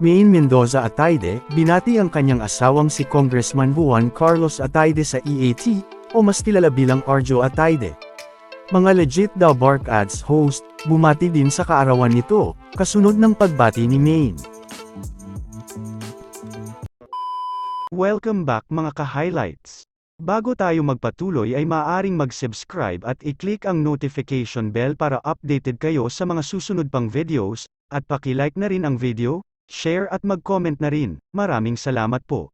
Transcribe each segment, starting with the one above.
Maine Mendoza Ataide, binati ang kanyang asawang si Congressman Juan Carlos Ataide sa EAT, o mas kilala bilang Arjo Ataide. Mga legit daw Bark Ads host, bumati din sa kaarawan nito, kasunod ng pagbati ni Maine. Welcome back mga ka-highlights. Bago tayo magpatuloy ay maaaring mag-subscribe at i-click ang notification bell para updated kayo sa mga susunod pang videos, at paki-like na rin ang video, share at mag-comment na rin. Maraming salamat po.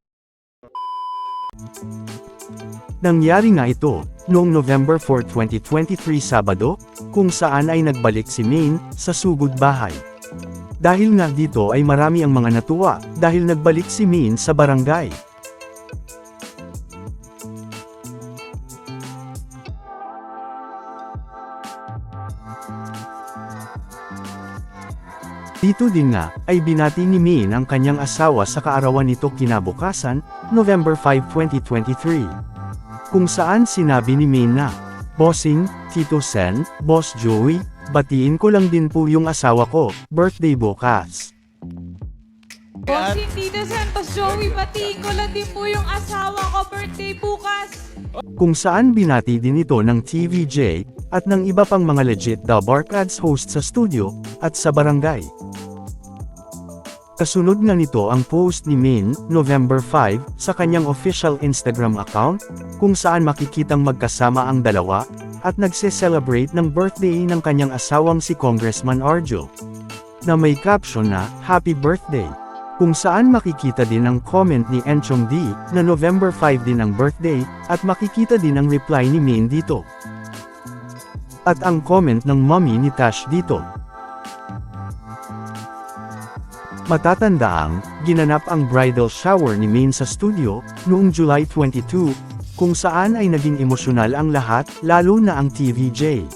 Nangyari nga ito, noong November 4, 2023 Sabado, kung saan ay nagbalik si Maine, sa sugod bahay. Dahil nga dito ay marami ang mga natuwa, dahil nagbalik si Maine sa barangay. Dito din nga, ay binati ni Min ang kanyang asawa sa kaarawan nito kinabukasan, November 5, 2023. Kung saan sinabi ni Min na, Bossing, Tito Sen, Boss Joey, batiin ko lang din po yung asawa ko, birthday bukas. Bossing Tito Santos Joey, batiin ko lang din po yung asawa ko birthday bukas. Kung saan binati din ito ng TVJ, at ng iba pang mga legit The Bark Ads host sa studio, at sa barangay. Kasunod nga nito ang post ni Min, November 5, sa kanyang official Instagram account, kung saan makikitang magkasama ang dalawa, at nagse-celebrate ng birthday ng kanyang asawang si Congressman Arjo. Na may caption na, Happy Birthday! Kung saan makikita din ang comment ni Enchong D, na November 5 din ang birthday, at makikita din ang reply ni Min dito. At ang comment ng mommy ni Tash dito. Matatandaang, ginanap ang bridal shower ni Maine sa studio, noong July 22, kung saan ay naging emosyonal ang lahat, lalo na ang TVJ.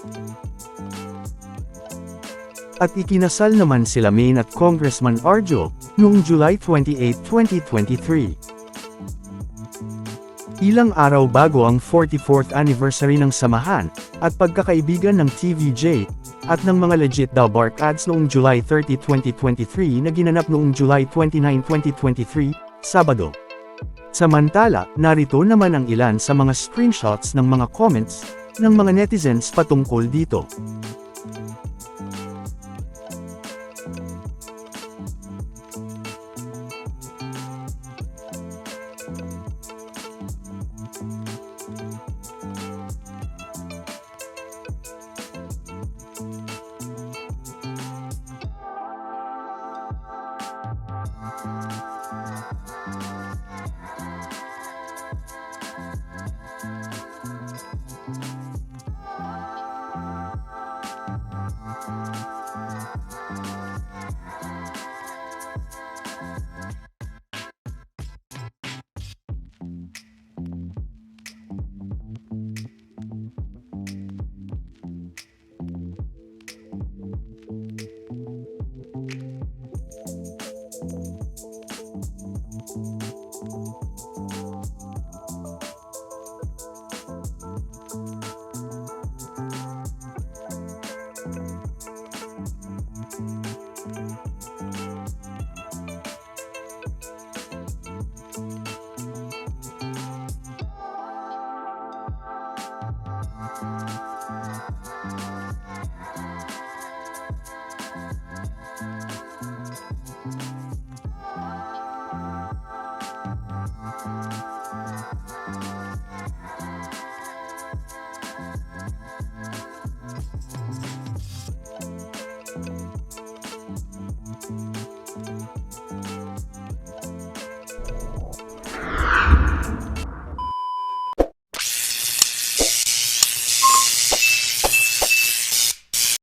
At ikinasal naman sila Maine at Congressman Arjo, noong July 28, 2023. Ilang araw bago ang 44th anniversary ng samahan, at pagkakaibigan ng TVJ, at ng mga legit daw Bark Ads noong July 30, 2023 na ginanap noong July 29, 2023, Sabado. Samantala, narito naman ang ilan sa mga screenshots ng mga comments ng mga netizens patungkol dito. you Thank